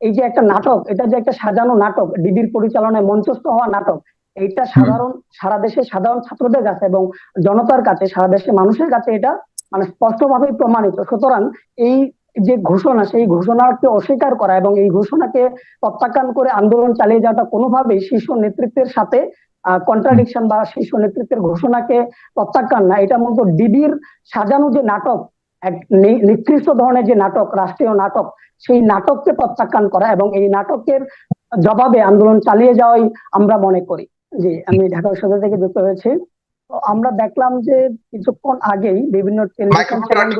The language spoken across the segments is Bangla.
এই যে একটা নাটক, এটা যে একটা সাজানো নাটক ডিবির পরিচালনায় মঞ্চস্থ হওয়া নাটক, এইটা সাধারণ, সারা দেশের সাধারণ ছাত্রদের কাছে এবং জনতার কাছে, সারা দেশের মানুষের কাছে এটা মানে স্পষ্টভাবে প্রমাণিত। সুতরাং এই যে ঘোষণা, সেই ঘোষণাকে অস্বীকার করা এবং এই ঘোষণাকে প্রত্যাখ্যান করে আন্দোলন চালিয়ে যাওয়াটা কোনোভাবেই শীর্ষ নেতৃত্বের সাথে কন্ট্রাডিকশন বা শীর্ষ নেতৃত্বের ঘোষণাকে প্রত্যাখ্যান না। এটা মূলত ডিবির সাজানো যে নাটক এক নিকৃষ্ট ধরনের যে নাটক রাষ্ট্রীয় নাটক সেই নাটককে প্রত্যাখ্যান করা এবং এই নাটকের জবাবে আন্দোলন চালিয়ে যাওয়াই আমরা মনে করি। জি আমি ঢাকা বিশ্ববিদ্যালয় থেকে যুক্ত হয়েছি। আমরা দেখলাম যে কিছুক্ষণ আগেই বিভিন্ন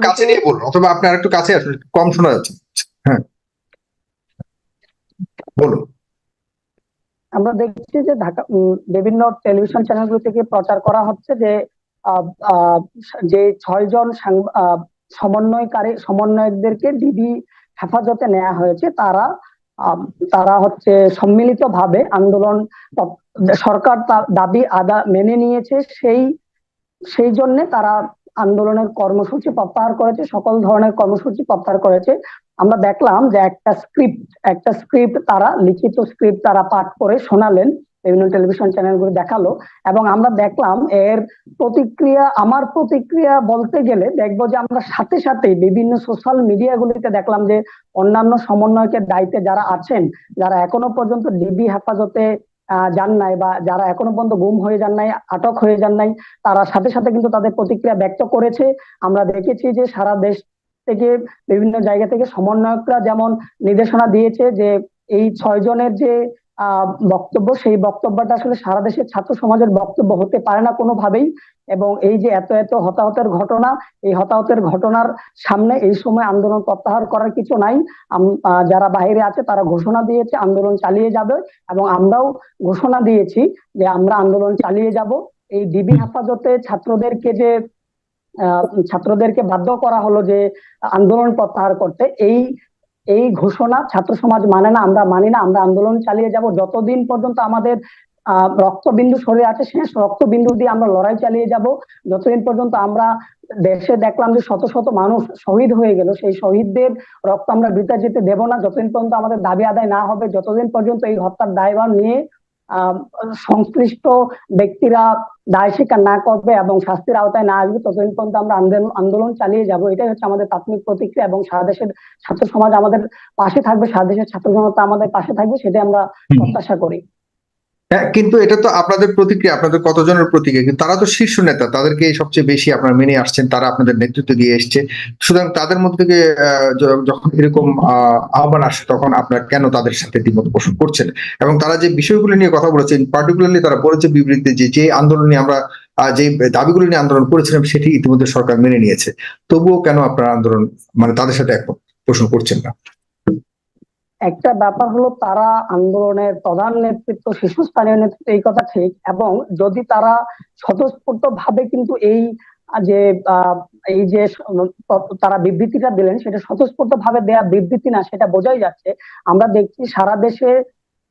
কাছে নিয়ে বলুন অথবা আপনি একটু কাছে আসুন কম শোনা যাচ্ছে। হ্যাঁ। বলুন। আমরা দেখছি যে ঢাকা বিভিন্ন টেলিভিশন চ্যানেলগুলো থেকে প্রচার করা হচ্ছে যে যে ছয়জন সমন্বয়কারী, সমন্বয়কদেরকে ডিবি হেফাজতে নেওয়া হয়েছে, তারা তারা হচ্ছে সম্মিলিত ভাবে আন্দোলন, সরকার দাবি আদা মেনে নিয়েছে, সেই সেই জন্য তারা আন্দোলনের কর্মসূচি প্রত্যাহার করেছে, সকল ধরনের কর্মসূচি প্রত্যাহার করেছে। আমরা দেখলাম যে একটা স্ক্রিপ্ট একটা স্ক্রিপ্ট তারা, লিখিত স্ক্রিপ্ট তারা পাঠ করে শোনালেন। বিভিন্ন টেলিভিশন চ্যানেলগুলো দেখাল এবং আমরা দেখলাম এর প্রতিক্রিয়া, আমার প্রতিক্রিয়া বলতে গেলে দেখব যে আমরা সাথে সাথে বিভিন্ন সোশ্যাল মিডিয়াগুলিতে দেখলাম যে অন্যান্য সমন্বয়কের দায়িত্বে যারা আছেন, যারা এখনও পর্যন্ত ডিবি হেফাজতে যান নাই বা যারা এখনও পর্যন্ত গুম হয়ে যান নাই, আটক হয়ে যান নাই, তারা সাথে সাথে কিন্তু তাদের প্রতিক্রিয়া ব্যক্ত করেছে। আমরা দেখেছি যে সারা দেশ থেকে বিভিন্ন জায়গা থেকে সমন্বয়করা যেমন নির্দেশনা দিয়েছে যে এই ছয় জনের যে বক্তব্য, সেই বক্তব্যটা আসলে সারা দেশের ছাত্র সমাজের বক্তব্য হতে পারে না কোনোভাবেই। এবং এই যে এত এত হতাহতের ঘটনা, এই হতাহতের ঘটনার সামনে এই সময় আন্দোলন প্রত্যাহার করার কিছু নাই। যারা বাইরে আছে তারা ঘোষণা দিয়েছে, আন্দোলন চালিয়ে যাবে। এবং আমরাও ঘোষণা দিয়েছি যে আমরা আন্দোলন চালিয়ে যাব। এই ডিবি হেফাজতে ছাত্রদেরকে যে ছাত্রদেরকে বাধ্য করা হলো যে আন্দোলন প্রত্যাহার করতে, এই এই ঘোষণা ছাত্র সমাজ মানে না, আমরা মানি না, আমরা আন্দোলন চালিয়ে যাব। যতদিন পর্যন্ত আমাদের রক্তবিন্দু সরে আছে, শেষ রক্তবিন্দু দিয়ে আমরা লড়াই চালিয়ে যাব। যতদিন পর্যন্ত আমরা দেশে দেখলাম যে শত শত মানুষ শহীদ হয়ে গেল, সেই শহীদদের রক্ত আমরা বৃদ্ধা যেতে দেব না। যতদিন পর্যন্ত আমাদের দাবি আদায় না হবে, যতদিন পর্যন্ত এই হত্যার দায়ভার নিয়ে সংশ্লিষ্ট ব্যক্তিরা দায় স্বীকার না করবে এবং শাস্তির আওতায় না আসবে ততদিন পর্যন্ত আমরা আন্দোলন চালিয়ে যাব। এটাই হচ্ছে আমাদের প্রাথমিক প্রতিক্রিয়া এবং সারা দেশের ছাত্র সমাজ আমাদের পাশে থাকবে সারা দেশের ছাত্র জনতা আমাদের পাশে থাকবে সেটাই আমরা প্রত্যাশা করি। হ্যাঁ কিন্তু এটা তো আপনাদের প্রতিক্রিয়া, আপনাদের কতজনের প্রতিক্রিয়া? কিন্তু তারা তো শীর্ষ নেতা, তাদেরকে সবচেয়ে বেশি আপনারা মেনে আসছেন, তারা আপনাদের নেতৃত্ব দিয়ে এসছে। সুতরাং তাদের মধ্যে থেকে যখন এরকম আহ্বান আসে, তখন আপনারা কেন তাদের সাথে দ্বিমত পোষণ করছেন? এবং তারা যে বিষয়গুলো নিয়ে কথা বলেছেন পার্টিকুলারলি তারা বলেছে বিবৃতিতে যে যে আন্দোলনে আমরা যে দাবিগুলো নিয়ে আন্দোলন করেছিলাম, সেটি ইতিমধ্যে সরকার মেনে নিয়েছে। তবুও কেন আপনারা আন্দোলন মানে তাদের সাথে একমত পোষণ করছেন না? একটা ব্যাপার হলো তারা আন্দোলনের প্রধান নেতৃত্ব, শীর্ষস্থানীয় নেতৃত্ব, এই কথা ঠিক। এবং যদি তারা স্বতঃস্ফূর্ত ভাবে কিন্তু এই, যে এই যে, তারা বিবৃতিটা দিলেন, সেটা স্বতঃস্ফূর্ত ভাবে দেয়া বিবৃতি না, সেটা বোঝাই যাচ্ছে। আমরা দেখছি সারা দেশে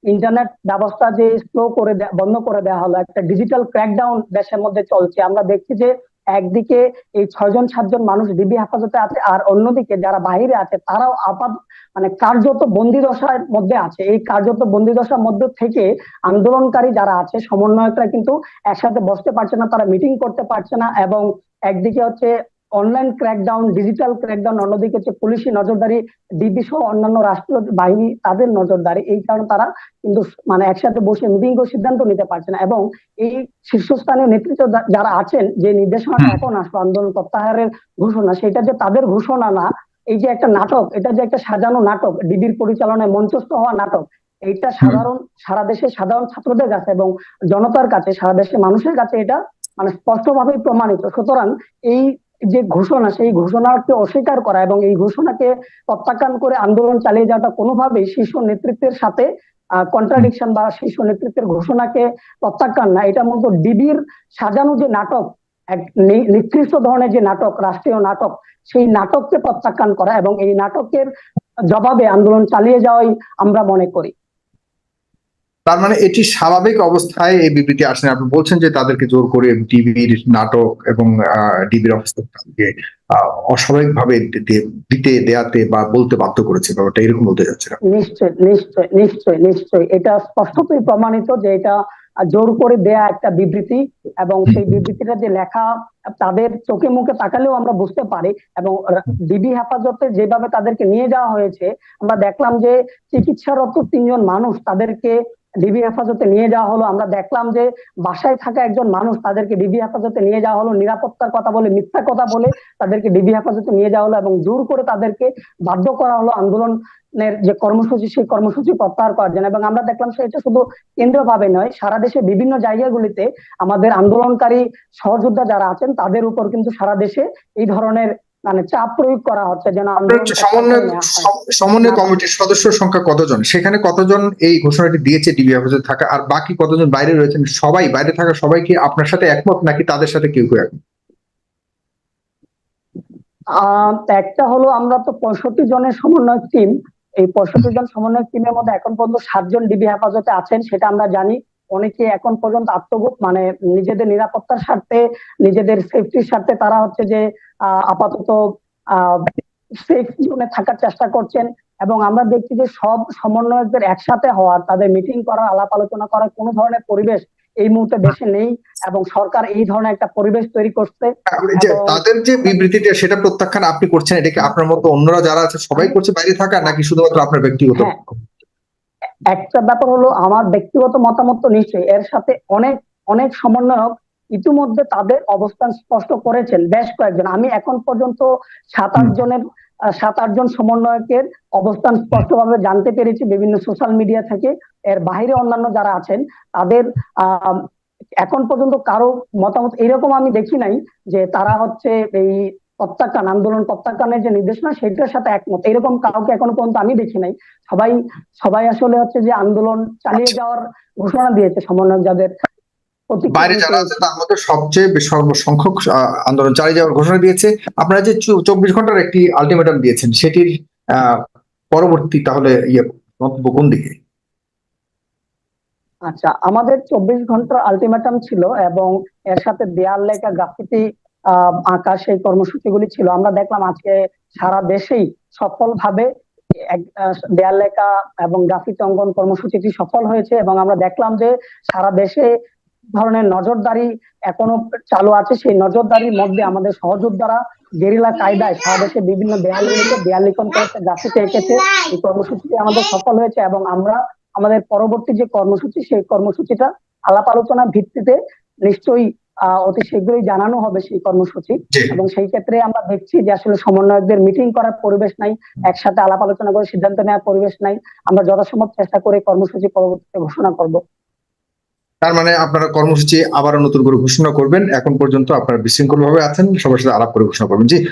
ইন্টারনেট ব্যবস্থা যে স্লো করে বন্ধ করে দেওয়া হলো, একটা ডিজিটাল ক্র্যাকডাউন দেশের মধ্যে চলছে। আমরা দেখছি যে একদিকে এই ছয়জন, সাতজন মানুষ ডিবি হেফাজতে আছে, আর অন্যদিকে যারা বাহিরে আছে, তারাও আপাত মানে কার্যত বন্দি দশার মধ্যে আছে। এই কার্যত বন্দি দশার মধ্যে থেকে আন্দোলনকারী যারা আছে, সমন্বয়করা কিন্তু একসাথে বসতে পারছে না, তারা মিটিং করতে পারছে না, এবং একদিকে হচ্ছে অনলাইন ক্র্যাকডাউন ডিজিটাল ক্র্যাকডাউন অন্যদিকে হচ্ছে পুলিশি নজরদারি ডিবি সহ অন্যান্য রাষ্ট্রীয় বাহিনী তাদের নজরদারি এই কারণে তারা কিন্তু মানে একসাথে বসে মিটিং করে সিদ্ধান্ত নিতে পারছে না। এবং এই শীর্ষস্থানীয় নেতৃত্ব যারা আছেন যে নির্দেশনা এখন আসলো আন্দোলন প্রত্যাহারের ঘোষণা সেটা যে তাদের ঘোষণা না এই যে একটা নাটক এটা যে একটা সাজানো নাটক ডিবির পরিচালনায় মঞ্চস্থ হওয়া নাটক এইটা সাধারণ সারা দেশের সাধারণ ছাত্রদের কাছে এবং জনতার কাছে সারা দেশের মানুষের কাছে এটা মানে স্পষ্টভাবে প্রমাণিত। সুতরাং এই যে ঘোষণা, সেই ঘোষণাকে অস্বীকার করা এবং এই ঘোষণাকে প্রত্যাখ্যান করে আন্দোলন চালিয়ে যাওয়াটা কোনোভাবেই শীর্ষ নেতৃত্বের সাথে কন্ট্রাডিকশন বা শীর্ষ নেতৃত্বের ঘোষণাকে প্রত্যাখ্যান না। এটা মূলত ডিবির সাজানো যে নাটক, এক নিকৃষ্ট ধরনের যে নাটক, রাষ্ট্রীয় নাটক, সেই নাটককে প্রত্যাখ্যান করা এবং এই নাটকের জবাবে আন্দোলন চালিয়ে যাওয়াই আমরা মনে করি। তার মানে এটি স্বাভাবিক অবস্থায় এই বিবৃতি আসেন। আপনি বলছেন যে তাদেরকে জোর করে ডিবির নাটক এবং ডিবির আহ, অস্বাভাবিকভাবে দিতে- দিতে দেয়াতে বা বলতে বাধ্য করেছে ব্যাপারটা এরকম বলতে যাচ্ছে না নিশ্চয় নিশ্চয় নিশ্চয় নিশ্চয়। এটা স্পষ্টতই প্রমাণিত যে এটা জোর করে দেয়া একটা বিবৃতি এবং সেই বিবৃতিটা যে লেখা তাদের চোখে মুখে তাকালেও আমরা বুঝতে পারি এবং ডিবি হেফাজতে যেভাবে তাদেরকে নিয়ে যাওয়া হয়েছে আমরা দেখলাম যে চিকিৎসারত তিনজন মানুষ তাদেরকে ডিবি হেফাজতে নিয়ে যাওয়া হলো। আমরা দেখলাম যে বাসায় থাকা একজন মানুষ তাদেরকে ডিবি হেফাজতে নিয়ে যাওয়া হলো। নিরাপত্তার কথা বলে, মিথ্যা কথা বলে তাদেরকে ডিবি হেফাজতে নিয়ে যাওয়া হলো এবং জোর করে তাদেরকে বাধ্য করা হলো আন্দোলনের যে কর্মসূচি, সেই কর্মসূচি প্রত্যাহার করার জন্য। এবং আমরা দেখলাম সেটা শুধু কেন্দ্রভাবে নয়, সারা দেশে বিভিন্ন জায়গাগুলিতে আমাদের আন্দোলনকারী সহযোদ্ধা যারা আছেন, তাদের উপর কিন্তু সারা দেশে এই ধরনের মানে চাপ প্রয়োগ করা হচ্ছে যেন সমন্বয় সমন্বয় কমিটির সদস্য সংখ্যা কতজন? সেখানে কতজন এই ঘোষণাটি দিয়েছে ডিবি অফিসে থাকা আর বাকি কতজন বাইরে রয়েছেন? সবাই বাইরে থাকা সবাই কি আপনার সাথে একমত নাকি তাদের সাথে কেউ কেউ একমত? একটা হলো আমরা তো পঁয়ষট্টি জনের সমন্বয়ক টিম এই পঁয়ষট্টি জন সমন্বয়ক টিমের মধ্যে এখন পর্যন্ত সাতজন ডিবি হেফাজতে আছেন সেটা আমরা জানি। অনেকে এখন পর্যন্ত আত্মগোপ মানে নিজেদের নিরাপত্তার স্বার্থে নিজেদের সেফটির স্বার্থে তারা হচ্ছে যে আপাতত সেফ জোনে থাকার চেষ্টা করছেন এবং আমরা দেখছি যে সব সমন্বয়কদের একসাথে হওয়ার তাদের মিটিং করার আলাপ আলোচনা করার কোনো ধরনের পরিবেশ এই মুহূর্তে দেশে নেই এবং সরকার এই ধরনের একটা পরিবেশ তৈরি করছে যে তাদের যে বিবৃতিটা সেটা প্রত্যাখ্যান আপনি করছেন এটাকে আপনার মতো অন্যরা যারা আছে সবাই করছে বাইরে থাকা নাকি শুধুমাত্র আপনার ব্যক্তিগত হ্যাঁ। একটা ব্যাপার হলো আমার ব্যক্তিগত মতামত তো নিশ্চয়ই এর সাথে অনেক অনেক সমন্বয়ক ইতিমধ্যে তাদের অবস্থান স্পষ্ট করেছেন বেশ কয়েকজন। আমি এখন পর্যন্ত সাত আট জনের সাত আট জন সমন্বয়কের অবস্থান স্পষ্টভাবে জানতে পেরেছি বিভিন্ন সোশ্যাল মিডিয়া থেকে। এর বাইরে অন্যান্য যারা আছেন তাদের আহ এখন পর্যন্ত কারও মতামত এরকম আমি দেখি নাই যে তারা হচ্ছে এই প্রত্যাখ্যান আন্দোলন প্রত্যাখ্যানের যে নির্দেশনা সেটার সাথে একমত। এরকম কাউকে এখনও পর্যন্ত আমি দেখি নাই। সবাই সবাই আসলে হচ্ছে যে আন্দোলন চালিয়ে আচ্ছা। যাওয়ার ঘোষণা দিয়েছে সমন্বয়ক যাদের বাইরে যারা আছে তার মধ্যে সবচেয়ে সর্বসংখ্যক আন্দোলন চালিয়ে যাওয়ার ঘোষণা দিয়েছে। আপনারা যে চব্বিশ ঘণ্টার একটি আলটিমেটাম দিয়েছেন সেটির পরবর্তী তাহলে ইয়ে মন্তব্য কোন দিকে? আচ্ছা আমাদের চব্বিশ ঘণ্টার আলটিমেটাম ছিল এবং এর সাথে দেয়াল লেখা গ্রাফিতি আঁকা সেই কর্মসূচিগুলি ছিল। আমরা দেখলাম আজকে সারা দেশেই সফলভাবে দেয়াল লেখা এবং গ্রাফিতি অঙ্কন কর্মসূচিটি সফল হয়েছে এবং আমরা দেখলাম যে সারা দেশে ধরনের নজরদারি এখনও চালু আছে। সেই নজরদারির মধ্যে আমাদের সহযোদ্ধারা গেরিলা কায়দায় সারা দেশে বিভিন্ন দেয়ালগুলিতে দেয়াল লিখন করেছে গ্রাফিতি এঁকেছে। এই কর্মসূচিটি আমাদের সফল হয়েছে এবং আমরা আমাদের পরবর্তী যে কর্মসূচি, সেই কর্মসূচিটা আলাপ আলোচনার ভিত্তিতে নিশ্চয়ই অতি শীঘ্রই জানানো হবে সেই কর্মসূচি। এবং সেই ক্ষেত্রে আমরা দেখছি যে আসলে সমন্বয়কদের মিটিং করার পরিবেশ নাই একসাথে আলাপ আলোচনা করে সিদ্ধান্ত নেওয়ার পরিবেশ নাই। আমরা যথাসম্ভব চেষ্টা করে কর্মসূচি পরবর্তীতে ঘোষণা করব। তার মানে আপনারা কর্মসূচি আবার নতুন করে ঘোষণা করবেন। এখন পর্যন্ত আপনারা বিশৃঙ্খল ভাবে আছেন সবার সাথে আলাপ করে ঘোষণা করবেন। জি।